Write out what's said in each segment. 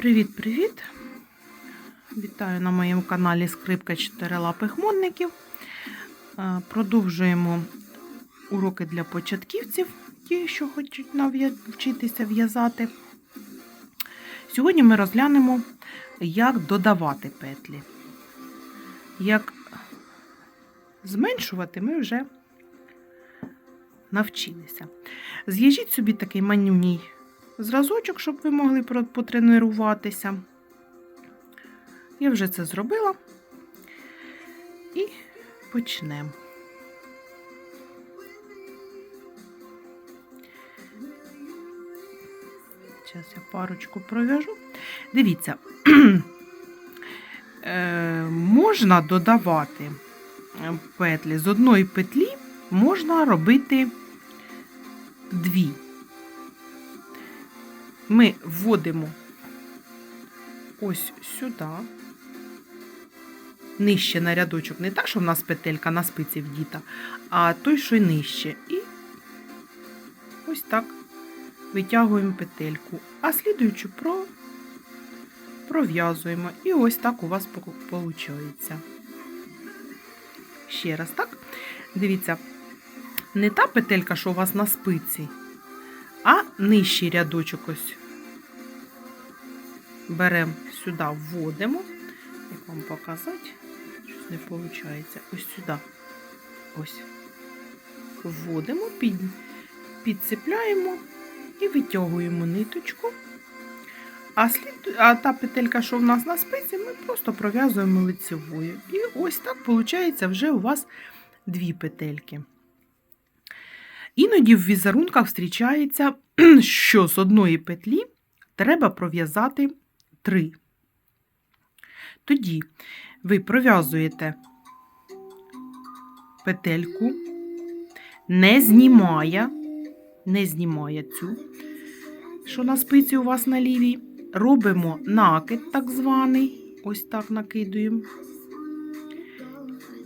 Привіт-привіт! Вітаю на моєму каналі Скрипка чотирилапих модників. Е, Продовжуємо уроки для початківців, ті, що хочуть навчитися в'язати. Сьогодні ми розглянемо, як додавати петлі. Як зменшувати ми вже навчилися. З'їжіть собі такий манюній зразочок, щоб ви могли потренуватися. Я вже це зробила. І почнемо. Зараз я парочку пров'яжу. Дивіться, е, можна додавати петлі. З одної петлі можна робити дві ми вводимо ось сюди, нижче на рядочок, не так, що в нас петелька на спиці вдіта, а той, що й нижче. І ось так витягуємо петельку, а слідуючу про... пров'язуємо. І ось так у вас виходить. Ще раз, так? Дивіться, не та петелька, що у вас на спиці, а нижчий рядочок ось беремо сюди, вводимо. Як вам показати? Щось не виходить. Ось сюди. Ось. Вводимо, під, підцепляємо і витягуємо ниточку. А, слід, а та петелька, що в нас на спиці, ми просто пров'язуємо лицевою. І ось так виходить вже у вас дві петельки. Іноді в візерунках зустрічається, що з одної петлі треба пров'язати три. Тоді ви пров'язуєте петельку, не знімає, не знімає цю, що на спиці у вас на лівій. Робимо накид, так званий, ось так накидуємо.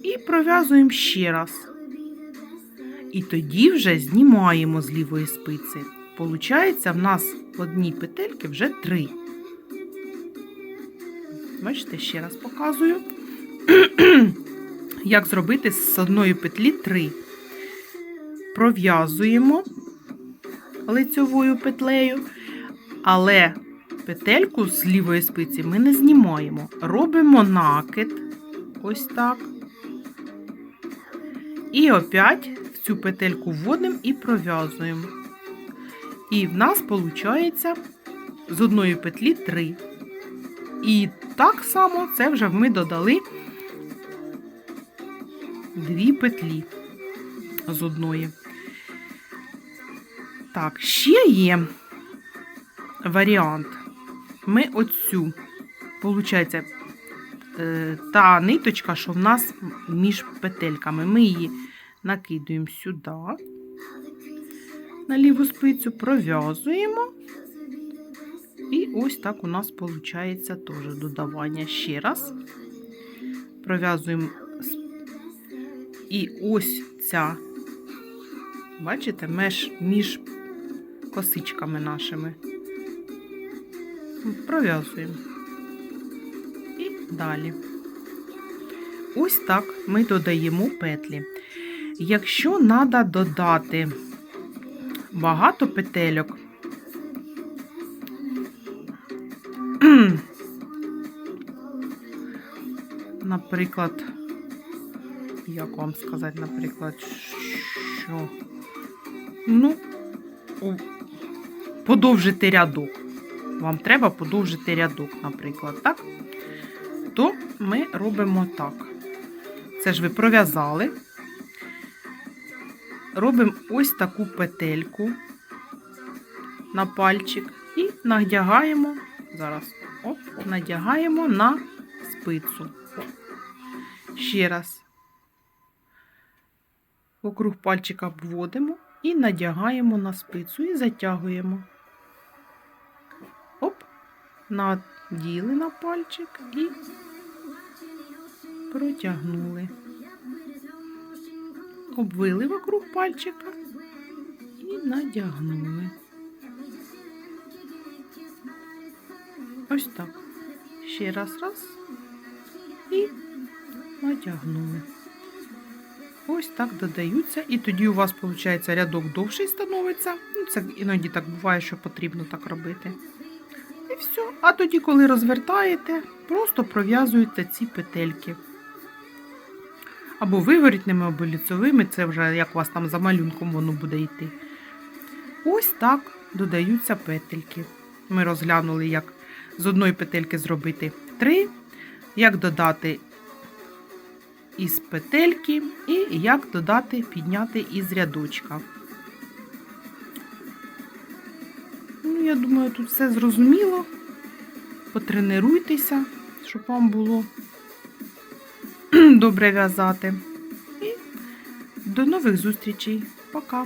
І пров'язуємо ще раз. І тоді вже знімаємо з лівої спиці. Получається, в нас в одній петельці вже три. Бачите, ще раз показую, як зробити з одної петлі три. Пров'язуємо лицьовою петлею, але петельку з лівої спиці ми не знімаємо. Робимо накид, ось так. І опять цю петельку вводимо і пров'язуємо. І в нас виходить з одної петлі 3. І так само це вже ми додали дві петлі з одної. Так, ще є варіант. Ми оцю, виходить, е, та ниточка, що в нас між петельками. Ми її накидуємо сюди, на ліву спицю, пров'язуємо. І ось так у нас виходить теж додавання. Ще раз. Пров'язуємо. І ось ця, бачите, меж між косичками нашими. Пров'язуємо. І далі. Ось так ми додаємо петлі. Якщо треба додати багато петельок, наприклад, як вам сказати, наприклад, що, ну, подовжити рядок. Вам треба подовжити рядок, наприклад, так? То ми робимо так. Це ж ви пров'язали. Робимо ось таку петельку на пальчик і надягаємо, зараз, оп, надягаємо на спицю. Ще раз. Вокруг пальчика обводимо і надягаємо на спицю і затягуємо. Оп, наділи на пальчик і протягнули. Обвили вокруг пальчика і надягнули. Ось так. Ще раз, раз. І натягнули. Ось так додаються. І тоді у вас, виходить, рядок довший становиться. Ну, це іноді так буває, що потрібно так робити. І все. А тоді, коли розвертаєте, просто пров'язуєте ці петельки. Або виворітними, або ліцевими, це вже як у вас там за малюнком воно буде йти. Ось так додаються петельки. Ми розглянули, як з одної петельки зробити три, як додати із петельки і як додати, підняти із рядочка. Ну, я думаю, тут все зрозуміло. Потренуйтеся, щоб вам було добре в'язати. І до нових зустрічей. Пока!